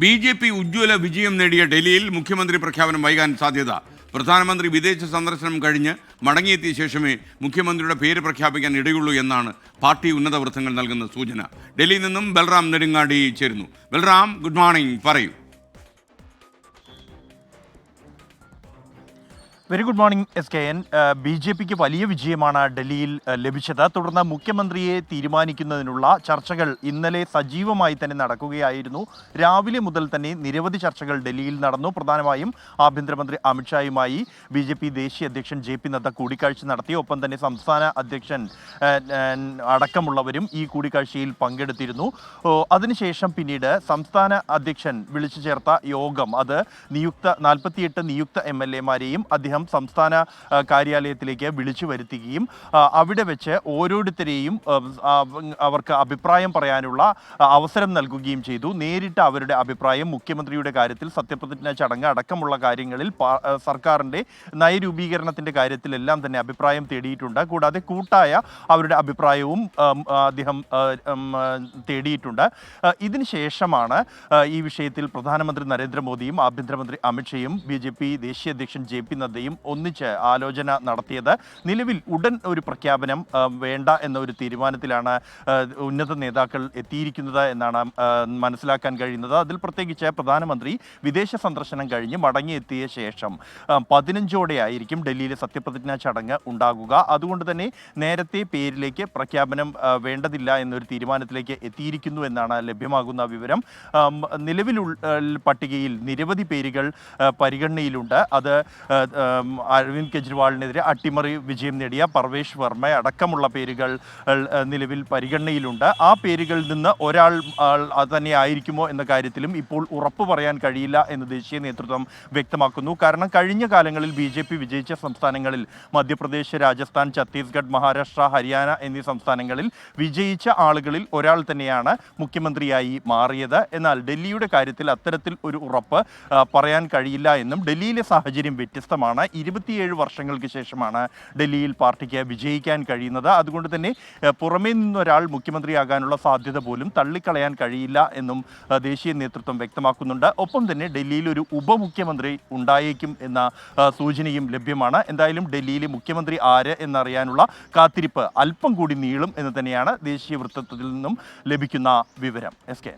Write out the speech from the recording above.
B J P ഉജ്ജ്വല വിജയം നേടിയ ഡൽഹിയിൽ മുഖ്യമന്ത്രി പ്രഖ്യാപനം വൈകാൻ സാധ്യത. പ്രധാനമന്ത്രി വിദേശ സന്ദർശനം കഴിഞ്ഞ് മടങ്ങിയെത്തിയ ശേഷമേ മുഖ്യമന്ത്രിയുടെ പേര് പ്രഖ്യാപിക്കാൻ ഇടയുള്ളൂ എന്നാണ് പാർട്ടി ഉന്നത വൃത്തങ്ങൾ നൽകുന്ന സൂചന. ഡൽഹിയിൽ നിന്നും ബൽറാം നെടുങ്ങാടി ചേരുന്നു. ബൽറാം ഗുഡ് മോർണിംഗ് പറയൂ. Very good morning S K N B J പിക്ക് വലിയ വിജയമാണ് ഡൽഹിയിൽ ഏഹ്, ലഭിച്ചത്. തുടർന്ന് മുഖ്യമന്ത്രിയെ തീരുമാനിക്കുന്നതിനുള്ള ചർച്ചകൾ ഇന്നലെ സജീവമായി തന്നെ നടക്കുകയായിരുന്നു. രാവിലെ മുതൽ തന്നെ നിരവധി ചർച്ചകൾ ഡൽഹിയിൽ നടന്നു. പ്രധാനമായും ആഭ്യന്തരമന്ത്രി അമിത്ഷായുമായി ബി ജെ പി ദേശീയ അധ്യക്ഷൻ ജെ പി നദ്ദ കൂടിക്കാഴ്ച നടത്തി. ഒപ്പം തന്നെ സംസ്ഥാന അധ്യക്ഷൻ ഏഹ്, ഏഹ്, അടക്കമുള്ളവരും ഈ കൂടിക്കാഴ്ചയിൽ പങ്കെടുത്തിരുന്നു. അതിനുശേഷം പിന്നീട് സംസ്ഥാന അധ്യക്ഷൻ വിളിച്ചു ചേർത്ത യോഗം. അത് നിയുക്ത നാൽപ്പത്തിയെട്ട് നിയുക്ത എം എൽ എമാരെയും അദ്ദേഹം സംസ്ഥാന കാര്യാലയത്തിലേക്ക് വിളിച്ചു വരുത്തുകയും അവിടെ വെച്ച് ഓരോരുത്തരെയും അവർക്ക് അഭിപ്രായം പറയാനുള്ള അവസരം നൽകുകയും ചെയ്തു. നേരിട്ട് അവരുടെ അഭിപ്രായം മുഖ്യമന്ത്രിയുടെ കാര്യത്തിൽ സത്യപ്രതിജ്ഞ ചടങ്ങ് അടക്കമുള്ള കാര്യങ്ങളിൽ സർക്കാരിന്റെ നയരൂപീകരണത്തിന്റെ കാര്യത്തിലെല്ലാം തന്നെ അഭിപ്രായം തേടിയിട്ടുണ്ട്. കൂടാതെ കൂട്ടായ അവരുടെ അഭിപ്രായവും അദ്ദേഹം തേടിയിട്ടുണ്ട്. ഇതിന് ശേഷമാണ് ഈ വിഷയത്തിൽ പ്രധാനമന്ത്രി നരേന്ദ്രമോദിയും ആഭ്യന്തരമന്ത്രി അമിത്ഷയും ബി ജെ പി ദേശീയ അധ്യക്ഷൻ ജെ പി നദ്ദയും ഒന്നിച്ച് ആലോചന നടത്തിയത്. നിലവിൽ ഉടൻ ഒരു പ്രഖ്യാപനം വേണ്ട എന്ന ഒരു തീരുമാനത്തിലാണ് ഉന്നത നേതാക്കൾ എത്തിയിരിക്കുന്നത് എന്നാണ് മനസ്സിലാക്കാൻ കഴിയുന്നത്. അതിൽ പ്രത്യേകിച്ച് പ്രധാനമന്ത്രി വിദേശ സന്ദർശനം കഴിഞ്ഞ് മടങ്ങിയെത്തിയ ശേഷം പതിനഞ്ചോടെ ആയിരിക്കും ഡൽഹിയിലെ സത്യപ്രതിജ്ഞാ ചടങ്ങ് ഉണ്ടാകുക. അതുകൊണ്ട് തന്നെ നേരത്തെ പേരിലേക്ക് പ്രഖ്യാപനം വേണ്ടതില്ല എന്നൊരു തീരുമാനത്തിലേക്ക് എത്തിയിരിക്കുന്നു എന്നാണ് ലഭ്യമാകുന്ന വിവരം. നിലവിലുള്ള പട്ടികയിൽ നിരവധി പേരുകൾ പരിഗണനയിലുണ്ട്. അത് അരവിന്ദ് കെജ്രിവാളിനെതിരെ അട്ടിമറി വിജയം നേടിയ പർവേഷ് വർമ്മ അടക്കമുള്ള പേരുകൾ നിലവിൽ പരിഗണനയിലുണ്ട്. ആ പേരുകളിൽ നിന്ന് ഒരാൾ തന്നെ ആയിരിക്കുമോ എന്ന കാര്യത്തിലും ഇപ്പോൾ ഉറപ്പ് പറയാൻ കഴിയില്ല എന്ന് ദേശീയ നേതൃത്വം വ്യക്തമാക്കുന്നു. കാരണം കഴിഞ്ഞ കാലങ്ങളിൽ ബി ജെ പി വിജയിച്ച സംസ്ഥാനങ്ങളിൽ മധ്യപ്രദേശ് രാജസ്ഥാൻ ഛത്തീസ്ഗഡ് മഹാരാഷ്ട്ര ഹരിയാന എന്നീ സംസ്ഥാനങ്ങളിൽ വിജയിച്ച ആളുകളിൽ ഒരാൾ തന്നെയാണ് മുഖ്യമന്ത്രിയായി മാറിയത്. എന്നാൽ ഡൽഹിയുടെ കാര്യത്തിൽ അത്തരത്തിൽ ഒരു ഉറപ്പ് പറയാൻ കഴിയില്ല എന്നും ഡൽഹിയിലെ സാഹചര്യം വ്യത്യസ്തമാണ്. ഇരുപത്തിയേഴ് വർഷങ്ങൾക്ക് ശേഷമാണ് ഡൽഹിയിൽ പാർട്ടിക്ക് വിജയിക്കാൻ കഴിയുന്നത്. അതുകൊണ്ട് തന്നെ പുറമേ നിന്നൊരാൾ മുഖ്യമന്ത്രിയാകാനുള്ള സാധ്യത പോലും തള്ളിക്കളയാൻ കഴിയില്ല എന്നും ദേശീയ നേതൃത്വം വ്യക്തമാക്കുന്നുണ്ട്. ഒപ്പം തന്നെ ഡൽഹിയിൽ ഒരു ഉപമുഖ്യമന്ത്രി ഉണ്ടായേക്കും എന്ന സൂചനയും ലഭ്യമാണ്. എന്തായാലും ഡൽഹിയിലെ മുഖ്യമന്ത്രി ആര് എന്നറിയാനുള്ള കാത്തിരിപ്പ് അല്പം കൂടി നീളും എന്ന് തന്നെയാണ് ദേശീയ വൃത്തത്തിൽ നിന്നും ലഭിക്കുന്ന വിവരം. S K.